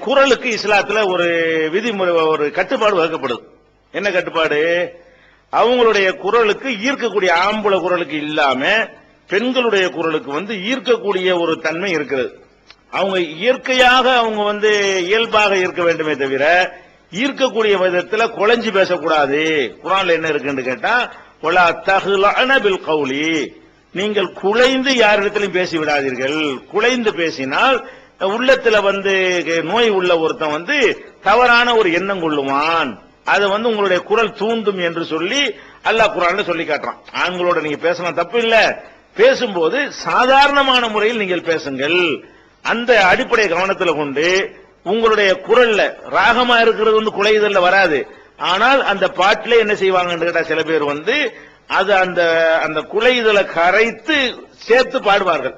குரலுக்கு இஸ்லாத்துல ஒரு விதிமுறை ஒரு கட்டுப்பாடு வகுக்கப்படுது. என்ன கட்டுப்பாடு? அவங்களுடைய குரலுக்கு ஈர்க்கக்கூடிய ஆம்பளை குரலுக்கு இல்லாம பெண்களுடைய குரலுக்கு வந்து ஈர்க்கக்கூடிய ஒரு தன்மை இருக்கிறது. அவங்க இயற்கையாக அவங்க வந்து இயல்பாக இருக்க வேண்டுமே தவிர ஈர்க்கக்கூடிய விதத்துல குழஞ்சி பேசக்கூடாது. குரான்ல என்ன இருக்குன்னு கேட்டா ஒலா தகுலான பில் கௌலி. நீங்கள் குலைந்து யாரிடத்திலும் பேசி விடாதீர்கள். குலைந்து பேசினால் உள்ளத்துல வந்து நோய் உள்ள ஒருத்தன் வந்து தவறான ஒரு எண்ணம் கொள்ளுவான். அதை வந்து உங்களுடைய குரல் தூண்டும் என்று சொல்லி அல்லாஹ் குரான் சொல்லி காட்டுறான். ஆண்களோட நீங்க பேசலாம் தப்பு இல்ல. பேசும்போது சாதாரணமான முறையில் நீங்கள் பேசுங்கள். அந்த அடிப்படை கவனத்தில் கொண்டு உங்களுடைய குரல்ல ராகமா இருக்கிறது வந்து குலையுதல்ல வராது. ஆனால் அந்த பாட்டிலே என்ன செய்வாங்கன்னு கேட்டா சில பேர் வந்து அது அந்த அந்த குலையுதலை கரைத்து சேர்த்து பாடுவார்கள்.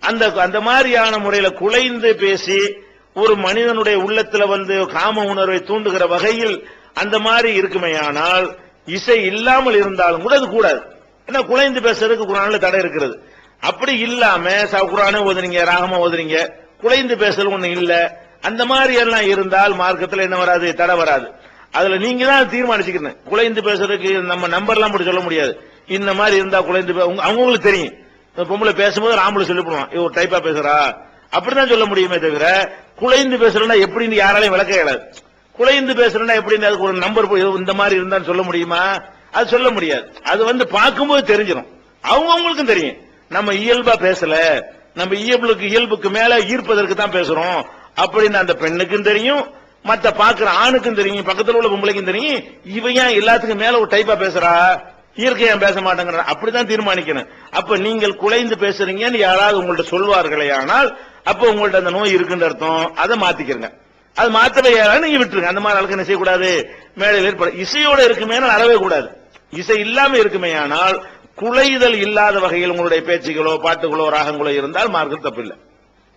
அந்த அந்த மாதிரியான முறையில குலைந்து பேசி ஒரு மனிதனுடைய உள்ளத்துல வந்து காம உணர்வை தூண்டுகிற வகையில் அந்த மாதிரி இருக்குமேயானால் இசை இல்லாமல் இருந்தாலும் கூட அது கூடாது. ஏன்னா குலைந்து பேசுறதுக்கு குரான்ல தடை இருக்கிறது. அப்படி இல்லாம குரானே ஓதுறீங்க ராகமா ஓதுறீங்க குலைந்து பேசல் ஒண்ணு இல்ல. அந்த மாதிரி எல்லாம் இருந்தால் மார்க்கத்தில் என்ன வராது? தடை வராது. அதுல நீங்க தான் தீர்மானிச்சுக்கணும். குலைந்து பேசுறதுக்கு நம்ம நம்பர்லாம் போட்டு சொல்ல முடியாது. இந்த மாதிரி இருந்தா குலைந்து பே- அவங்களுக்கு தெரியும். பொம்பளை பேசும்போது ராம்பளை சொல்லி போடுவான் இவ டைப்பா பேசுறா. அப்படிதான் சொல்ல முடியுமே தவிர குலைந்து பேசுறேன்னா எப்படின்னு யாராலையும் விளக்க இயலாது. குலைந்து பேசுறேன்னா எப்படின்னு அதுக்கு ஒரு நம்பர் இந்த மாதிரி இருந்தான்னு சொல்ல முடியுமா? அது சொல்ல முடியாது. அது வந்து பார்க்கும்போது தெரிஞ்சிடும் அவங்க அவங்களுக்கும் தெரியும். நம்ம இயல்பா பேசல நம்ம இயல்புக்கு இயல்புக்கு மேல ஈர்ப்பதற்கு தான் பேசுறோம் அப்படின்னு அந்த பெண்ணுக்கும் தெரியும் மத்த பாக்குற ஆணுக்கும் தெரியும் பக்கத்துல உள்ள பொம்பளைக்கும் தெரியும். இவன் ஏன் எல்லாத்துக்கும் மேல ஒரு டைப்பா பேசுறா? இயற்கையா பேச மாட்டேங்கிற அப்படிதான் தீர்மானிக்கணும். அப்ப நீங்கள் குலைந்து பேசுறீங்கன்னு யாராவது உங்கள்ட்ட சொல்வார்களே ஆனால் அப்ப உங்கள்ட்ட அந்த நோய் இருக்குன்ற அர்த்தம். அதை மாத்திக்கிறங்க. அது மாத்தவே யாராவது நீங்க விட்டுருங்க. அந்த மாதிரி அளவுக்கு என்ன செய்யக்கூடாது? மேடையில் ஏற்பட இசையோட இருக்குமே அளவே கூடாது. இசை இல்லாம இருக்குமே ஆனால் குலைதல் இல்லாத வகையில் உங்களுடைய பேச்சுகளோ பாட்டுகளோ ராகங்களோ இருந்தால் மார்க்கம் தப்பில்லை.